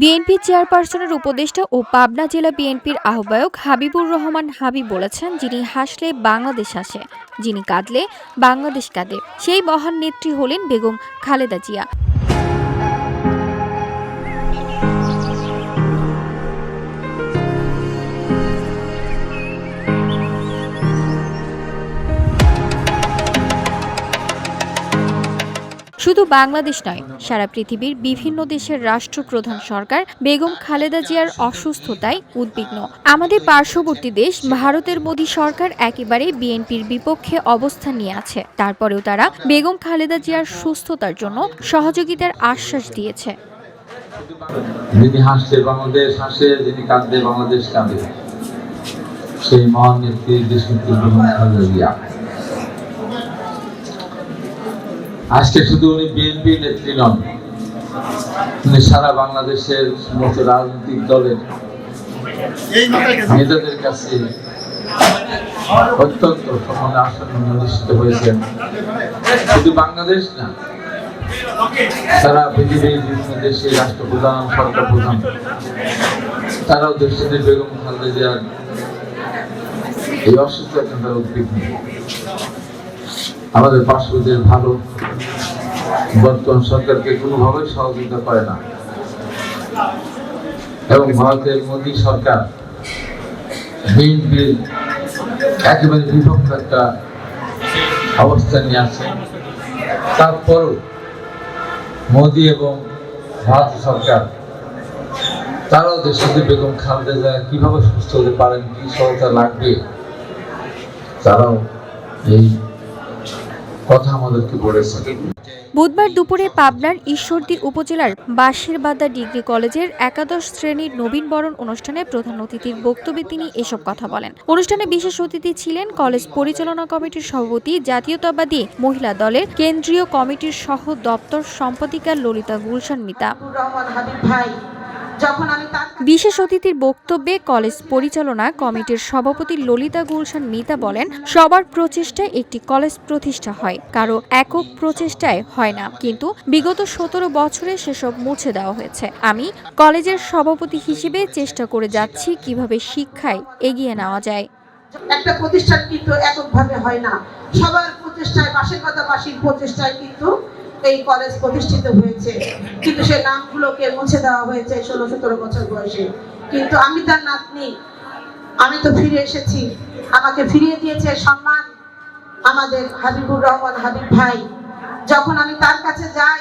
BNP চেয়ারপারসনের উপদেষ্টা ও পাবনা জেলা বিএনপির আহ্বায়ক হাবিবুর রহমান হাবি বলেছেন, যিনি হাসলে বাংলাদেশ হাসে যিনি কাঁদলে বাংলাদেশ কাঁদে। সেই মহান নেত্রী হলেন বেগম খালেদা জিয়া। শুধু বাংলাদেশ নয়, সারা পৃথিবীর বিভিন্ন দেশের রাষ্ট্রপ্রধান সরকার বেগম খালেদা জিয়ার অসুস্থতায় উদ্বিগ্ন। আমাদের পার্শ্ববর্তী দেশ ভারতের মোদী সরকার একেবারে বিএনপির বিপক্ষে অবস্থান নিয়ে আছে। তারপরেও তারা বেগম খালেদা জিয়ার সুস্থতার জন্য সহযোগিতার আশ্বাস দিয়েছে। যিনি হাসছে বাংলাদেশ, হাসে, যিনি কাঁদবে বাংলাদেশ কাঁদে। সেই মহান নেত্রী দেশনেত্রী বেগম খালেদা জিয়া। আজকে শুধু উনি বিএনপি নেত্রী নন উনি সারা বাংলাদেশের সমস্ত রাজনৈতিক দলের নেতাদের কাছে অত্যন্ত সম্মানে আসন্ন নিশ্চিত হয়েছেন। শুধু বাংলাদেশ না সারা পৃথিবীর বিভিন্ন দেশের রাষ্ট্রপ্রধান সরকার প্রধান তারাও দেশের বেগম খালেদা জিয়ার এই জন্য তারা উদ্বিগ্ন। আমাদের পার্শ্বদের ভালো বর্তমান সরকারকে কোনোভাবে সহযোগিতা করে না। এবং ভারতের মোদী সরকার একেবারে বিপক্ষ একটা অবস্থান নিয়ে আছে। তারপরও মোদী এবং ভারত সরকার, তারাও দেশে বেগম খালেদা জিয়া কীভাবে সুস্থ হতে পারেন, কি সহায়তা লাগবে, তারাও এই কথা আমাদেরকে বলেছেন বুধবার দুপুরে পাবনার ঈশ্বরদী উপজেলার বাঁশেরবাদা ডিগ্রি কলেজের একাদশ শ্রেণির নবীনবরণ অনুষ্ঠানে প্রধান অতিথির বক্তব্যে তিনি এসব কথা বলেন। অনুষ্ঠানে বিশেষ অতিথি ছিলেন কলেজ পরিচালনা কমিটির সভাপতি জাতীয়তাবাদী মহিলা দলের কেন্দ্রীয় কমিটির সহ দপ্তর সম্পাদিকা ললিতা গুলশান মিতা। যখন আমি বিশেষ অতিথির বক্তব্যে কলেজ পরিচালনা কমিটির সভাপতি ললিতা গুলশান মিতা বলেন সবার প্রচেষ্টায় একটি কলেজ প্রতিষ্ঠা হয় কারও একক প্রচেষ্টায় হয় না। কিন্তু বিগত সতেরো বছরে সেসব মুছে দেওয়া হয়েছে। আমি কলেজের সভাপতি হিসেবে চেষ্টা করে যাচ্ছি কীভাবে শিক্ষায় এগিয়ে নেওয়া যায়। একটা প্রতিষ্ঠান কিন্তু এককভাবে হয় না। সবার প্রচেষ্টায় বাসের বাসীর প্রচেষ্টায় কিন্তু এই কলেজ প্রতিষ্ঠিত হয়েছে। কিন্তু সে নামগুলোকে মুছে দেওয়া হয়েছে ষোলো, সতেরো বছর বয়সে। কিন্তু আমি তার নাতনি। আমি তো ফিরে এসেছি। আমাকে ফিরিয়ে দিয়েছে সম্মান আমাদের হাবিবুর রহমান হাবিব ভাই। যখন আমি তার কাছে যাই,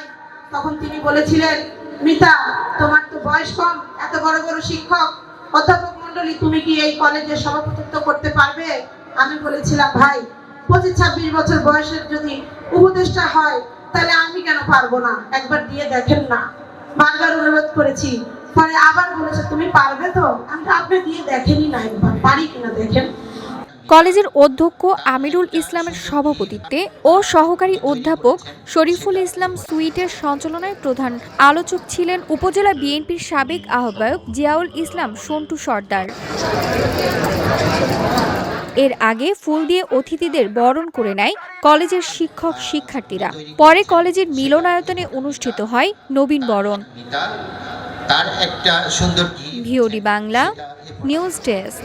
তখন তিনি বলেছিলেন, মিতা, তোমার তো বয়স কম, এত বড় বড় শিক্ষক। অধ্যাপক মন্ডলী তুমি কি এই কলেজে সভাপতিত্ব করতে পারবে? আমি বলেছিলাম, ভাই, পঁচিশ, ছাব্বিশ বছর বয়সের যদি উপদেষ্টা হয় তাহলে আমি কেন পারব না? একবার দিয়ে দেখেন না। বারবার অনুরোধ করেছি। পরে আবার বলেছে, তুমি পারবে তো? আমি আপনি দিয়ে দেখেনি না একবার। পারি কিনা দেখেন। কলেজের অধ্যক্ষ আমিরুল ইসলামের সভাপতিত্বে ও সহকারী অধ্যাপক শরীফুল ইসলাম সুইটের সঞ্চালনায় প্রধান আলোচক ছিলেন উপজেলা বিএনপির সাবেক আহ্বায়ক জিয়াউল ইসলাম সন্টু সর্দার। এর আগে ফুল দিয়ে অতিথিদের বরণ করে নেয় কলেজের শিক্ষক শিক্ষার্থীরা। পরে কলেজের মিলনায়তনে অনুষ্ঠিত হয় নবীন বরণ। তার একটা সুন্দর ভিওডি বাংলা নিউজ ডেস্ক।